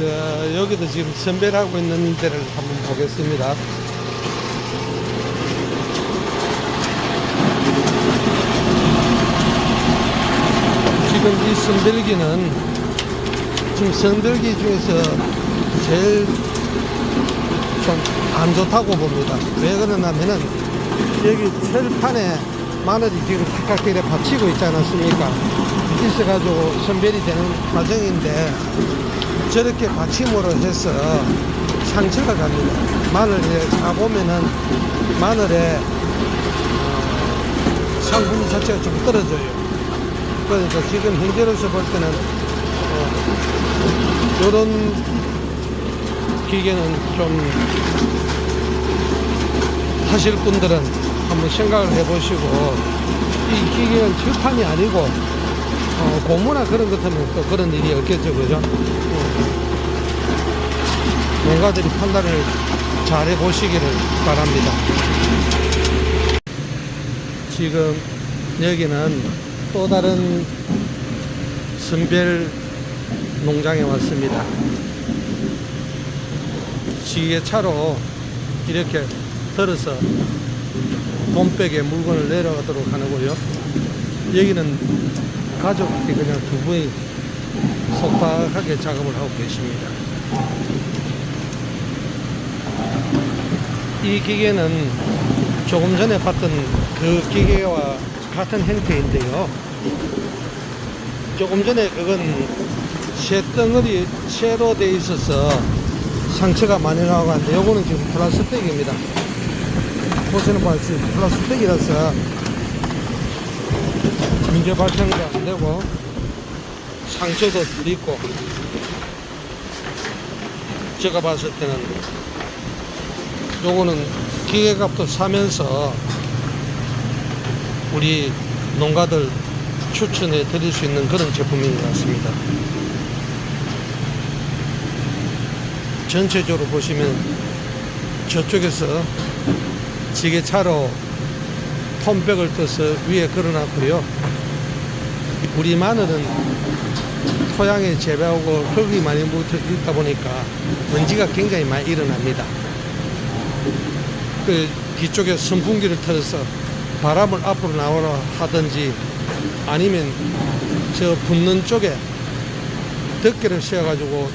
그, 여기도 지금 선별하고 있는 데를 한번 보겠습니다. 지금 이 선별기는 지금 선별기 중에서 제일 좀 안 좋다고 봅니다. 왜 그러냐면은 여기 철판에 마늘이 지금 각각들에 받치고 있지 않았습니까? 있어가지고 선별이 되는 과정인데 저렇게 받침으로 해서 상처가 갑니다. 마늘에 가보면은 마늘에 어, 상품 자체가 좀 떨어져요. 그러니까 지금 현재로서 볼 때는 어, 이런 기계는 좀 하실 분들은 한번 생각을 해보시고 이 기계는 철판이 아니고 어, 고무나 그런 것 하면 또 그런 일이 없겠죠 그죠 어. 농가들이 판단을 잘 해보시기를 바랍니다 지금 여기는 또 다른 선별 농장에 왔습니다 지게차로 이렇게 들어서 돈백에 물건을 내려가도록 하는고요. 여기는 가족이 그냥 두 분이 속박하게 작업을 하고 계십니다. 이 기계는 조금 전에 봤던 그 기계와 같은 형태인데요. 조금 전에 그건 쇠덩어리 쇠로 돼 있어서 상처가 많이 나고 하는데 요거는 지금 플라스틱입니다. 보시는 바와 같이 플라스틱이라서 문제 발생도 안 되고 상처도 덜 있고 제가 봤을 때는 요거는 기계값도 사면서 우리 농가들 추천해 드릴 수 있는 그런 제품인 것 같습니다. 전체적으로 보시면 저쪽에서 지게차로 톰백을 떠서 위에 걸어놨고요. 우리 마늘은 토양에 재배하고 흙이 많이 묻어 있다 보니까 먼지가 굉장히 많이 일어납니다. 그 뒤쪽에 선풍기를 틀어서 바람을 앞으로 나오라 하든지 아니면 저 붙는 쪽에 덮개를 씌워가지고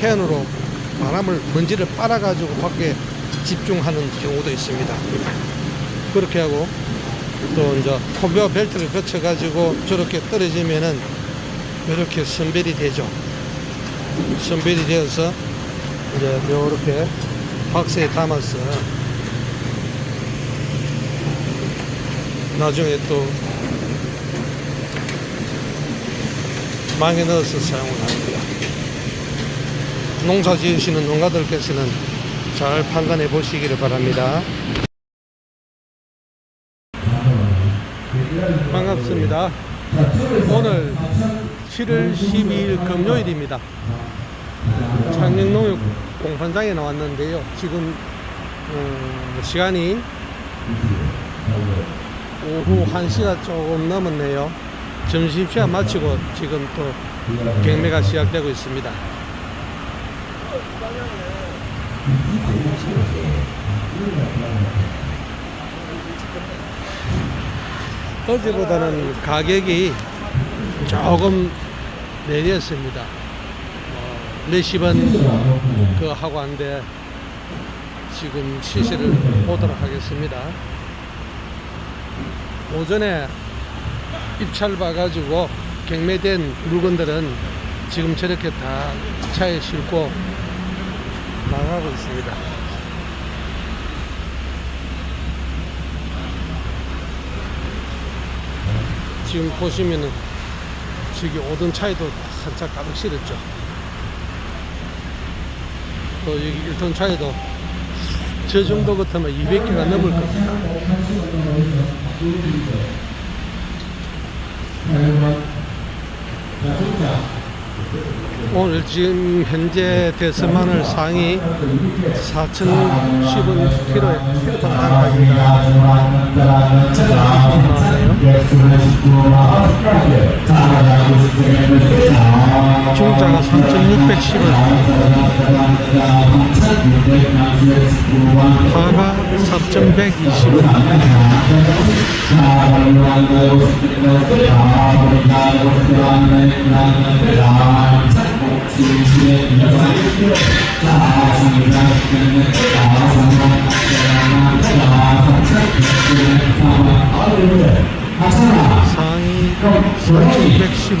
팬으로 바람을 먼지를 빨아가지고 밖에 집중하는 경우도 있습니다. 그렇게 하고 또 이제 콤베어 벨트를 거쳐가지고 저렇게 떨어지면은 이렇게 선별이 되죠. 선별이 되어서 이제 이렇게 박스에 담아서 나중에 또 망에 넣어서 사용을 합니다. 농사 지으시는 농가들께서는 잘 판단해 보시기를 바랍니다. 반갑습니다. 오늘 7월 12일 금요일입니다. 창녕농협 공판장에 나왔는데요. 지금 어, 시간이 오후 1시가 조금 넘었네요. 점심시간 마치고 지금 또 경매가 시작되고 있습니다. 어제보다는 가격이 조금 내렸습니다. 어, 몇십 원 그 하고 한데 지금 시세를 보도록 하겠습니다. 오전에 입찰 봐가지고 경매된 물건들은 지금 저렇게 다 차에 싣고 나가고 있습니다. 지금 보시면은 저기 오던 차에도 살짝 가득 실었죠. 또 여기 1톤 차에도 저 정도 같으면 200개가 넘을 겁니다. 오늘 지금 현재 대서마늘 상이 4,010원 키로에 키로 단가입니다. 중자가 3,610원. 하가 4,120원. 상이 4,110원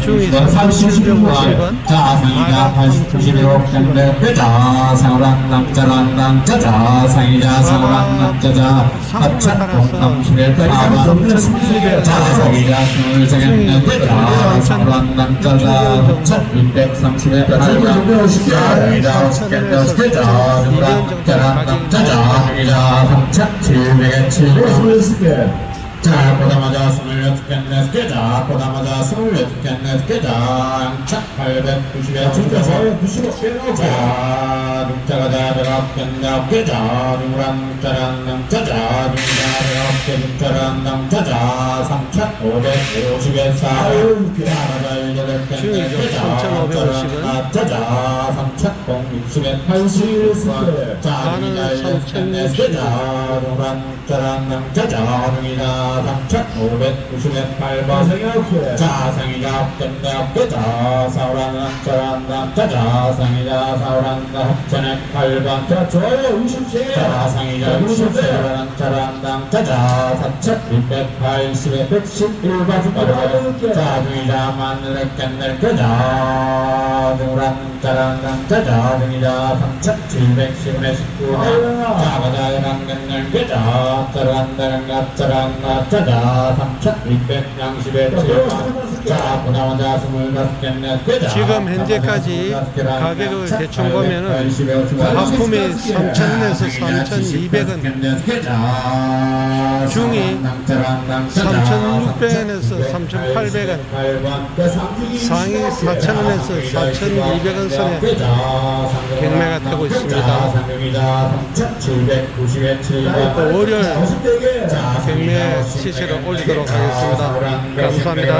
중이 3,750원, 자상이자 80, 91억 자 상우란 남자란 남자자 상이자 남자자 합천 공남수의 사반 자상이자 스물 세겠는데자 상우란 남자자 합천 630의 팔반 상이자 스캔더스케자 누란 남자 란 남자자 상이자 3700의 700 자, 보다마자 스물여섯 캔네 스케자, 보다마자 스물여섯 캔네 스케자, 양착 890에 줄여서 95개 자, num자가 자베가 캔네 업계자, 누구란 num자란 남자자, num자 베업계 num자란 남자자, 삼착 550에 사, 자마자 일여덟 캔네 스케자, 남자란 남자자, 삼착 060에 80, 자, 누이자 일여섯 캔네 스케자, 누구란 자란 남자자, 누이자 3,590에 8번 자상이자 끝내 업계자 사오란 남자란 남자자 상이자 사오란 합천에 8번. 자 좋아요 60세 자상이자 60세 남자란 남자자 4,680에 111번. 자중이자 마늘에 끝낼 거자 누구란 남자란 남자자 중이자 3,710에 19번 자가자랑 끝낼 거자 자란다란 가짜란 나짜자 3,600양식의 7 만자 보나마자 25개 지금 현재까지 가격을 대충 보면은 하품이 3,000원에서 3,200원, 중이 3,600원에서 3,800원, 상이 4,000원에서 4,200원 선에 경매가 되고 있습니다. 또 월요일 경매 시세를 올리도록 하겠습니다. 감사합니다.